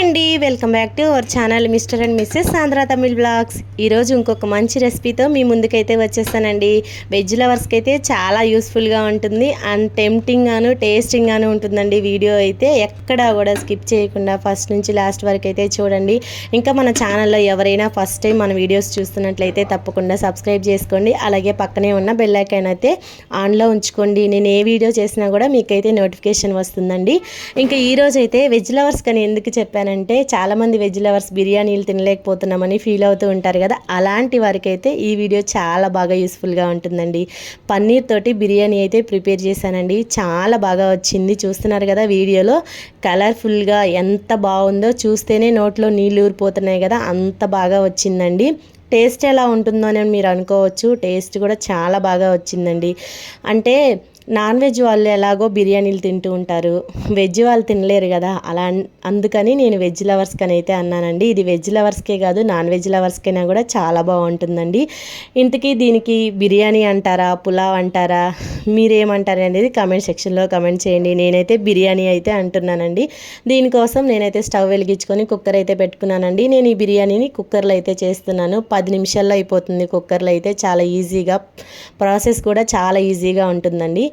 అండి welcome back to our channel mister and missus Andhra Tamil blogs. ఈరోజు ఇంకొక మంచి రెసిపీతో మీ ముందుకైతే వచ్చేస్తానండి. వెజ్ లవర్స్కి అయితే చాలా యూస్ఫుల్గా ఉంటుంది. అండ్ టెంప్టింగ్ గాను టేస్టింగ్ గాను ఉంటుందండి వీడియో అయితే. ఎక్కడా కూడా స్కిప్ చేయకుండా ఫస్ట్ నుంచి లాస్ట్ వరకు అయితే చూడండి. ఇంకా మన ఛానల్లో ఎవరైనా ఫస్ట్ టైం మన వీడియోస్ చూస్తున్నట్లయితే తప్పకుండా సబ్స్క్రైబ్ చేసుకోండి. అలాగే పక్కనే ఉన్న బెల్ అయితే ఆన్లో ఉంచుకోండి. నేను ఏ వీడియో చేసినా కూడా మీకైతే నోటిఫికేషన్ వస్తుందండి. ఇంకా ఈ వెజ్ లవర్స్ కానీ ఎందుకు చెప్పాను చెప్పానంటే చాలామంది వెజ్ లవర్స్ బిర్యానీలు తినలేకపోతున్నామని ఫీల్ అవుతూ ఉంటారు కదా. అలాంటి వారికైతే ఈ వీడియో చాలా బాగా యూస్ఫుల్గా ఉంటుందండి. పన్నీర్ తోటి బిర్యానీ అయితే ప్రిపేర్ చేశానండి. చాలా బాగా వచ్చింది. చూస్తున్నారు కదా వీడియోలో. కలర్ఫుల్గా ఎంత బాగుందో చూస్తేనే నోట్లో నీళ్ళు ఊరిపోతున్నాయి కదా. అంత బాగా వచ్చిందండి. టేస్ట్ ఎలా ఉంటుందో అని మీరు అనుకోవచ్చు. టేస్ట్ కూడా చాలా బాగా వచ్చిందండి. అంటే నాన్ వెజ్ వాళ్ళు ఎలాగో బిర్యానీలు తింటూ ఉంటారు. వెజ్ వాళ్ళు తినలేరు కదా. అలా అందుకని నేను వెజ్ లవర్స్కని అయితే అన్నానండి. ఇది వెజ్ లవర్స్కే కాదు నాన్ వెజ్ లవర్స్కైనా కూడా చాలా బాగుంటుందండి. ఇంతకీ దీనికి బిర్యానీ అంటారా పులావ్ అంటారా మీరేమంటారు అనేది కామెంట్ సెక్షన్లో కమెంట్ చేయండి. నేనైతే బిర్యానీ అయితే అంటున్నానండి. దీనికోసం నేనైతే స్టవ్ వెలిగించుకొని కుక్కర్ అయితే పెట్టుకున్నానండి. నేను ఈ బిర్యానీని కుక్కర్లో అయితే చేస్తున్నాను. పది నిమిషాల్లో అయిపోతుంది కుక్కర్లో అయితే. చాలా ఈజీగా ప్రాసెస్ కూడా చాలా ఈజీగా ఉంటుందండి.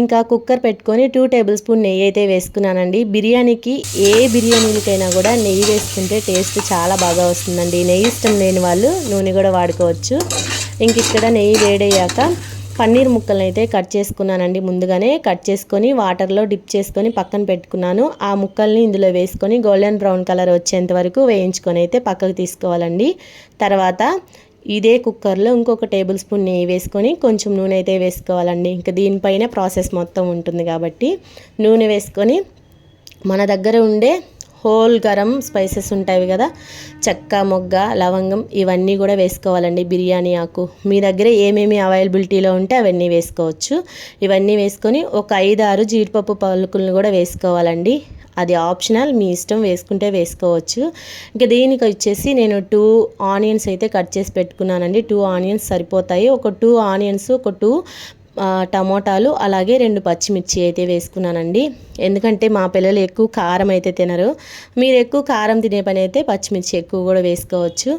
ఇంకా కుక్కర్ పెట్టుకొని టూ టేబుల్ స్పూన్ నెయ్యి అయితే వేసుకున్నానండి. బిర్యానీకి ఏ బిర్యానీలకైనా కూడా నెయ్యి వేసుకుంటే టేస్ట్ చాలా బాగా వస్తుందండి. నెయ్యి ఇష్టం లేని వాళ్ళు నూనె కూడా వాడుకోవచ్చు. ఇంక ఇక్కడ నెయ్యి వేడయ్యాక పన్నీర్ ముక్కలను అయితే కట్ చేసుకున్నానండి. ముందుగానే కట్ చేసుకొని వాటర్లో డిప్ చేసుకొని పక్కన పెట్టుకున్నాను. ఆ ముక్కల్ని ఇందులో వేసుకొని గోల్డెన్ బ్రౌన్ కలర్ వచ్చేంత వరకు వేయించుకొని అయితే పక్కకు తీసుకోవాలండి. తర్వాత ఇదే కుక్కర్లో ఇంకొక టేబుల్ స్పూన్ నెయ్యి వేసుకొని కొంచెం నూనె అయితే వేసుకోవాలండి. ఇంకా దీనిపైన ప్రాసెస్ మొత్తం ఉంటుంది కాబట్టి నూనె వేసుకొని మన దగ్గర ఉండే హోల్ గరం స్పైసెస్ ఉంటాయి కదా చెక్క మొగ్గ లవంగం ఇవన్నీ కూడా వేసుకోవాలండి. బిర్యానీ ఆకు. మీ దగ్గర ఏమేమి అవైలబిలిటీలో ఉంటే అవన్నీ వేసుకోవచ్చు. ఇవన్నీ వేసుకొని ఒక ఐదు ఆరు జీడిపప్పు పలుకులను కూడా వేసుకోవాలండి. అది ఆప్షనల్ మీ ఇష్టం వేసుకుంటే వేసుకోవచ్చు. ఇంకా దీనికి వచ్చేసి నేను టూ ఆనియన్స్ అయితే కట్ చేసి పెట్టుకున్నానండి. టూ ఆనియన్స్ సరిపోతాయి. ఒక టూ ఆనియన్స్ ఒక టూ టమోటాలు అలాగే రెండు పచ్చిమిర్చి అయితే వేసుకున్నానండి. ఎందుకంటే మా పిల్లలు ఎక్కువ కారం అయితే తినరు. మీరు ఎక్కువ కారం తినే పని అయితే పచ్చిమిర్చి ఎక్కువ కూడా వేసుకోవచ్చు.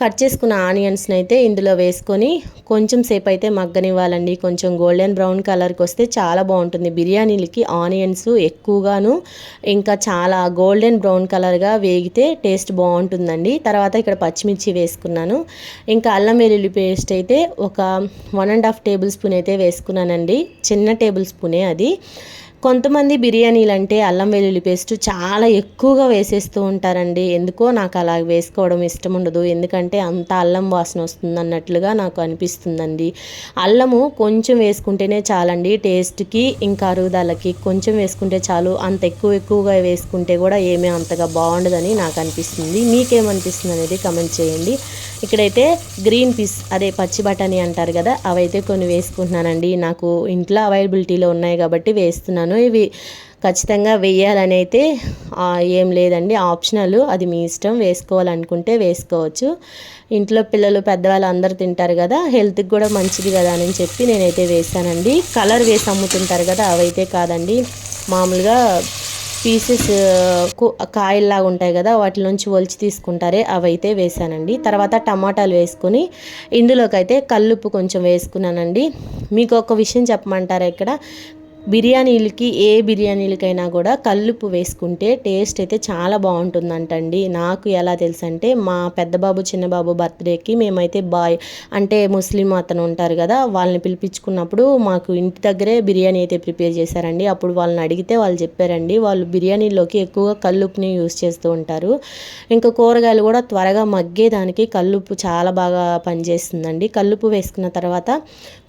కట్ చేసుకున్న ఆనియన్స్ని అయితే ఇందులో వేసుకొని కొంచెం సేపు అయితే మగ్గనివ్వాలండి. కొంచెం గోల్డెన్ బ్రౌన్ కలర్కి వస్తే చాలా బాగుంటుంది. బిర్యానీలకి ఆనియన్స్ ఎక్కువగాను ఇంకా చాలా గోల్డెన్ బ్రౌన్ కలర్గా వేగితే టేస్ట్ బాగుంటుందండి. తర్వాత ఇక్కడ పచ్చిమిర్చి వేసుకున్నాను. ఇంకా అల్లం వెల్లుల్లి పేస్ట్ అయితే ఒక one and half tablespoon అయితే వేసుకున్నానండి. చిన్న టేబుల్ స్పూనే అది. కొంతమంది బిర్యానీలు అంటే అల్లం వెల్లుల్లి పేస్ట్ చాలా ఎక్కువగా వేసేస్తూ ఉంటారండి. ఎందుకో నాకు అలా వేసుకోవడం ఇష్టం ఉండదు. ఎందుకంటే అంత అల్లం వాసన వస్తుంది అన్నట్లుగా నాకు అనిపిస్తుందండి. అల్లము కొంచెం వేసుకుంటేనే చాలండి. టేస్ట్కి ఇంకా అరుగుదలకి కొంచెం వేసుకుంటే చాలు. అంత ఎక్కువ ఎక్కువగా వేసుకుంటే కూడా ఏమీ అంతగా బాగుండదని నాకు అనిపిస్తుంది. మీకేమనిపిస్తుంది అనేది కమెంట్ చేయండి. ఇక్కడైతే గ్రీన్ పీస్ అదే పచ్చి బఠానీ అంటారు కదా అవైతే కొన్ని వేసుకుంటున్నానండి. నాకు ఇంట్లో అవైలబిలిటీలో ఉన్నాయి కాబట్టి వేస్తున్నాను. ఇవి ఖచ్చితంగా వేయాలని అయితే ఏం లేదండి. ఆప్షనల్ అది మీ ఇష్టం వేసుకోవాలనుకుంటే వేసుకోవచ్చు. ఇంట్లో పిల్లలు పెద్దవాళ్ళు అందరు తింటారు కదా హెల్త్కి కూడా మంచిది కదా అని చెప్పి నేనైతే వేసానండి కలర్ వేసి అమ్ముతుంటారు కదా అవైతే కాదండి. మామూలుగా పీసెస్ కాయల్లాగా ఉంటాయి కదా వాటి నుంచి ఒలిచి తీసుకుంటారే అవైతే వేసానండి తర్వాత టమాటాలు వేసుకొని ఇందులోకైతే కల్లుప్పు కొంచెం వేసుకున్నానండి. మీకు ఒక విషయం చెప్పమంటారా ఇక్కడ? బిర్యానీలకి ఏ బిర్యానీలకైనా కూడా కల్లుప్పు వేసుకుంటే టేస్ట్ అయితే చాలా బాగుంటుందంటండి. నాకు ఎలా తెలుసు అంటే మా పెద్ద బాబు చిన్న బాబు బర్త్డేకి మేమైతే బాయ్ అంటే ముస్లిం అతను ఉంటారు కదా వాళ్ళని పిలిపించుకున్నప్పుడు మాకు ఇంటి దగ్గరే బిర్యానీ అయితే ప్రిపేర్ చేశారండి. అప్పుడు వాళ్ళని అడిగితే వాళ్ళు చెప్పారండి వాళ్ళు బిర్యానీలోకి ఎక్కువగా కల్లుప్పుని యూస్ చేస్తూ ఉంటారు. ఇంకా కూరగాయలు కూడా త్వరగా మగ్గేదానికి కల్లుప్పు చాలా బాగా పనిచేస్తుందండి. కల్లుప్పు వేసుకున్న తర్వాత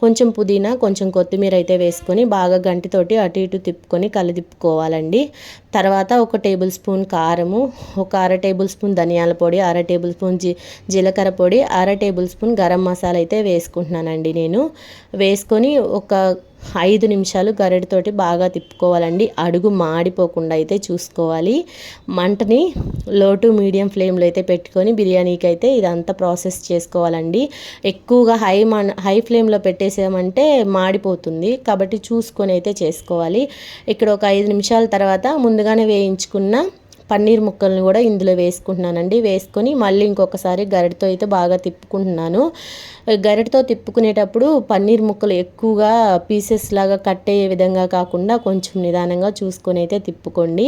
కొంచెం పుదీనా కొంచెం కొత్తిమీర అయితే వేసుకొని బాగా గంటితోటి అటు ఇటు తిప్పుకొని కలదిప్పుకోవాలండి తర్వాత ఒక టేబుల్ స్పూన్ కారము ఒక అర టేబుల్ స్పూన్ ధనియాల పొడి అర టేబుల్ స్పూన్ జీ జీలకర్ర పొడి అర టేబుల్ స్పూన్ గరం మసాలా అయితే వేసుకుంటున్నానండి నేను. వేసుకొని ఒక ఐదు నిమిషాలు గరిటతోటి బాగా తిప్పుకోవాలండి. అడుగు మాడిపోకుండా అయితే చూసుకోవాలి. మంటని లో టు మీడియం ఫ్లేమ్లో అయితే పెట్టుకొని బిర్యానీకి అయితే ఇదంతా ప్రాసెస్ చేసుకోవాలండి. ఎక్కువగా హై మన్ హై ఫ్లేమ్లో పెట్టేసామంటే మాడిపోతుంది. కాబట్టి చూసుకొని అయితే చేసుకోవాలి. ఇక్కడ ఒక ఐదు నిమిషాల తర్వాత ముందుగానే వేయించుకున్న పన్నీర్ ముక్కల్ని కూడా ఇందులో వేసుకుంటున్నానండి. వేసుకొని మళ్ళీ ఇంకొకసారి గరిటతో అయితే బాగా తిప్పుకుంటున్నాను. గరిటతో తిప్పుకునేటప్పుడు పన్నీర్ ముక్కలు ఎక్కువగా పీసెస్ లాగా కట్ అయ్యే విధంగా కాకుండా కొంచెం నిదానంగా చూసుకొని అయితే తిప్పుకోండి.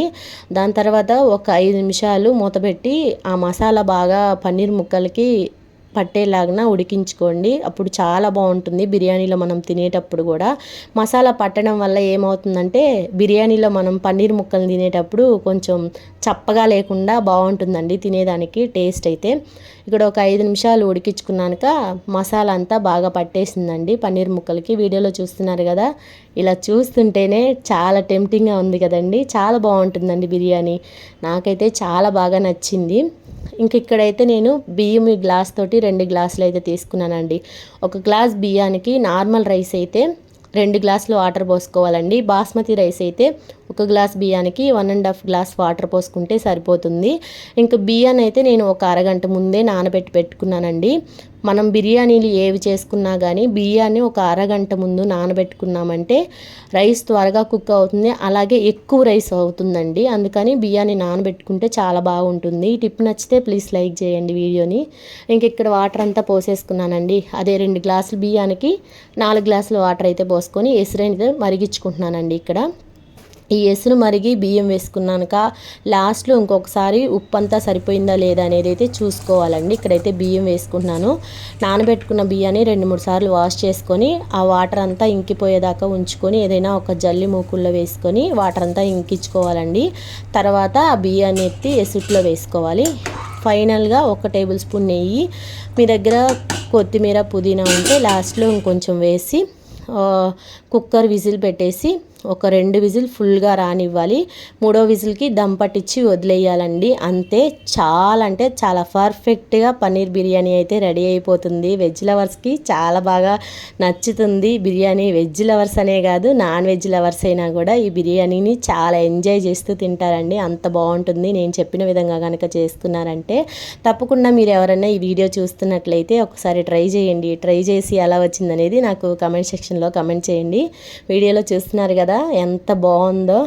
దాని తర్వాత ఒక ఐదు నిమిషాలు మూతపెట్టి ఆ మసాలా బాగా పన్నీర్ ముక్కలకి పట్టేలాగా ఉడికించుకోండి. అప్పుడు చాలా బాగుంటుంది. బిర్యానీలో మనం తినేటప్పుడు కూడా. మసాలా పట్టడం వల్ల ఏమవుతుందంటే బిర్యానీలో మనం పన్నీర్ ముక్కలు తినేటప్పుడు కొంచెం చప్పగా లేకుండా బాగుంటుందండి తినేదానికి టేస్ట్ అయితే. ఇక్కడ ఒక ఐదు నిమిషాలు ఉడికించుకున్నాక మసాలా అంతా బాగా పట్టేసిందండి పన్నీర్ ముక్కలకి. వీడియోలో చూస్తున్నారు కదా. ఇలా చూస్తుంటేనే చాలా టెంప్టింగ్గా ఉంది కదండి. చాలా బాగుంటుందండి బిర్యానీ. నాకైతే చాలా బాగా నచ్చింది. ఇంక ఇక్కడైతే నేను బియ్యం ఈ గ్లాస్ తోటి రెండు గ్లాసులు అయితే తీసుకున్నానండి. ఒక గ్లాస్ బియ్యానికి నార్మల్ రైస్ అయితే రెండు గ్లాసులు వాటర్ పోసుకోవాలండి. బాస్మతి రైస్ అయితే ఒక గ్లాస్ బియ్యానికి one and half glass water పోసుకుంటే సరిపోతుంది. ఇంకా బియ్యాన్ని అయితే నేను ఒక అరగంట ముందే నానబెట్టి పెట్టుకున్నానండి. మనం బిర్యానీలు ఏవి చేసుకున్నా కానీ బియ్యాన్ని ఒక అరగంట ముందు నానబెట్టుకున్నామంటే రైస్ త్వరగా కుక్ అవుతుంది. అలాగే ఎక్కువ రైస్ అవుతుందండి. అందుకని బియ్యాన్ని నానబెట్టుకుంటే చాలా బాగుంటుంది. ఈ టిప్ నచ్చితే ప్లీజ్ లైక్ చేయండి వీడియోని. ఇంక ఇక్కడ వాటర్ అంతా పోసేసుకున్నానండి. అదే రెండు గ్లాసులు బియ్యానికి నాలుగు గ్లాసులు వాటర్ అయితే పోసుకొని ఎసురైతే మరిగించుకుంటున్నానండి ఇక్కడ. ఈ ఎసురు మరిగి బియ్యం వేసుకున్నాక లాస్ట్లో ఇంకొకసారి ఉప్పు అంతా సరిపోయిందా లేదా అనేది అయితే చూసుకోవాలండి. ఇక్కడైతే బియ్యం వేసుకుంటున్నాను. నానబెట్టుకున్న బియ్యాన్ని రెండు మూడు సార్లు వాష్ చేసుకొని ఆ వాటర్ అంతా ఇంకిపోయేదాకా ఉంచుకొని ఏదైనా ఒక జల్లి మూకుల్లో వేసుకొని వాటర్ అంతా ఇంకించుకోవాలండి. తర్వాత ఆ బియ్యాన్ని ఎత్తి ఎసుట్లో వేసుకోవాలి. ఫైనల్గా ఒక టేబుల్ స్పూన్ నెయ్యి మీ దగ్గర కొత్తిమీర పుదీనా ఉంటే లాస్ట్లో ఇంకొంచెం వేసి కుక్కర్ విజిల్ పెట్టేసి ఒక రెండు విజిల్ ఫుల్గా రానివ్వాలి. మూడో విజిల్కి దమ్ పట్టించి వదిలేయాలండి. అంతే చాలా అంటే చాలా పర్ఫెక్ట్గా పన్నీర్ బిర్యానీ అయితే రెడీ అయిపోతుంది. వెజ్ లవర్స్కి చాలా బాగా నచ్చుతుంది. బిర్యానీ వెజ్ లవర్స్ అనే కాదు నాన్ వెజ్ లవర్స్ అయినా కూడా ఈ బిర్యానీని చాలా ఎంజాయ్ చేస్తూ తింటారండి. అంత బాగుంటుంది. నేను చెప్పిన విధంగా కనుక చేసుకున్నారంటే తప్పకుండా మీరు ఎవరైనా ఈ వీడియో చూస్తున్నట్లయితే ఒకసారి ట్రై చేయండి. ట్రై చేసి ఎలా వచ్చిందనేది నాకు కమెంట్ సెక్షన్లో కమెంట్ చేయండి. వీడియోలో చూస్తున్నారు కదా కదా ఎంత బాగుందో.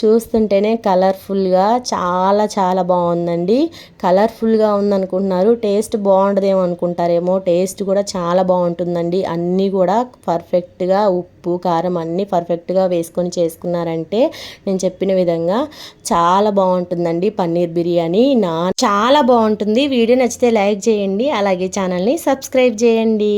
చూస్తుంటేనే కలర్ఫుల్గా చాలా చాలా బాగుందండి. కలర్ఫుల్గా ఉందనుకుంటున్నారు. టేస్ట్ బాగుండదేమో అనుకుంటారేమో. టేస్ట్ కూడా చాలా బాగుంటుందండి. అన్నీ కూడా పర్ఫెక్ట్గా ఉప్పు కారం అన్నీ పర్ఫెక్ట్గా వేసుకొని చేసుకున్నారంటే నేను చెప్పిన విధంగా చాలా బాగుంటుందండి పన్నీర్ బిర్యానీ. నా చాలా బాగుంటుంది. వీడియో నచ్చితే లైక్ చేయండి. అలాగే ఛానల్ని సబ్స్క్రైబ్ చేయండి.